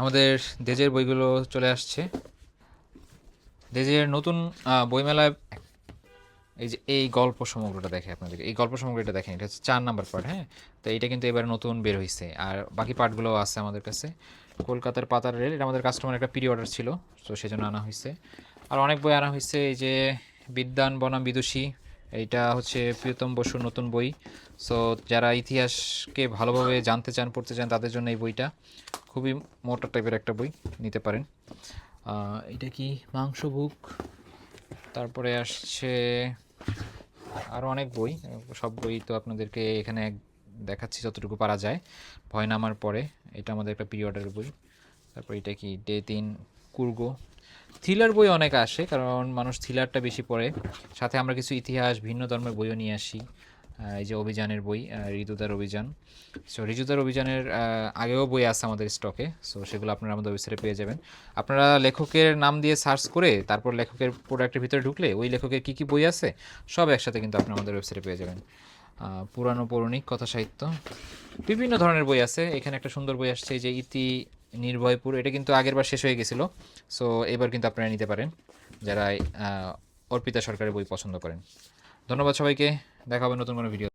আমাদের দেজের বইগুলো চলে আসছে। দেজের নতুন বইমেলায় এই যে এই গল্প সমগ্রটা দেখে আপনাদেরকে। এই গল্প সমগ্রটা দেখেন, এটা হচ্ছে চার নাম্বার পার্ট হ্যাঁ? তো এটা কিন্তু এবার নতুন বের হয়েছে আর বাকি পার্টগুলো আছে আমাদের কাছে। কলকাতার পাতার রেল, এটা আমাদের কাস্টমার একটা প্রি অর্ডার ছিল, তো সেজন্য আনা হয়েছে আর অনেক বই আনা হয়েছে এই যে বিদ্যান বনাম বিদুষী এইটা হচ্ছে প্রিয়তম বসুর নতুন বই। সো যারা ইতিহাসকে ভালোভাবে জানতে চান, পড়তে চান, তাদের জন্য এই বইটা খুবই মোটা টাইপের একটা বই, নিতে পারেন। এটা কি মাংস বুক? তারপরে আসছে আরও অনেক বই, সব বই তো আপনাদেরকে এখানে দেখাচ্ছি যতটুকু পারা যায়। ভয় নামার পরে, এটা আমাদের একটা প্রি অর্ডারের বই। তারপর এটা কি? ডে তিন, কুর্গো। থ্রিলার বই অনেক আসে, কারণ মানুষ থ্রিলারটা বেশি পড়ে। সাথে আমরা কিছু ইতিহাস, ভিন্ন ধর্মের বইও নিয়ে আসি এই যে অভিযানের বই ঋতুদার অভিযান। সো ঋতুদার অভিযানের আগেও বই আছে আমাদের স্টকে সো সেগুলো আপনারা আমাদের ওয়েবসাইটে পেয়ে যাবেন। আপনারা লেখকের নাম দিয়ে সার্চ করে, তারপর লেখকের প্রোডাক্টের ভিতরে ঢুকলে, ওই লেখকের কী কী বই আছে, সব একসাথে কিন্তু আপনারা আমাদের ওয়েবসাইটে পেয়ে যাবেন। পুরানো, পৌরাণিক কথা সাহিত্য বিভিন্ন ধরনের বই আছে। এখানে একটা সুন্দর বই আসছে যে ইতি নির্ভয়পুর, এটা কিন্তু আগের বার শেষ হয়ে গেছিল। সো এবার কিন্তু আপনারা নিতে পারেন, যারা অর্পিতা সরকারের বই পছন্দ করেন। ধন্যবাদ সবাইকে, দেখা হবে নতুন কোনো ভিডিও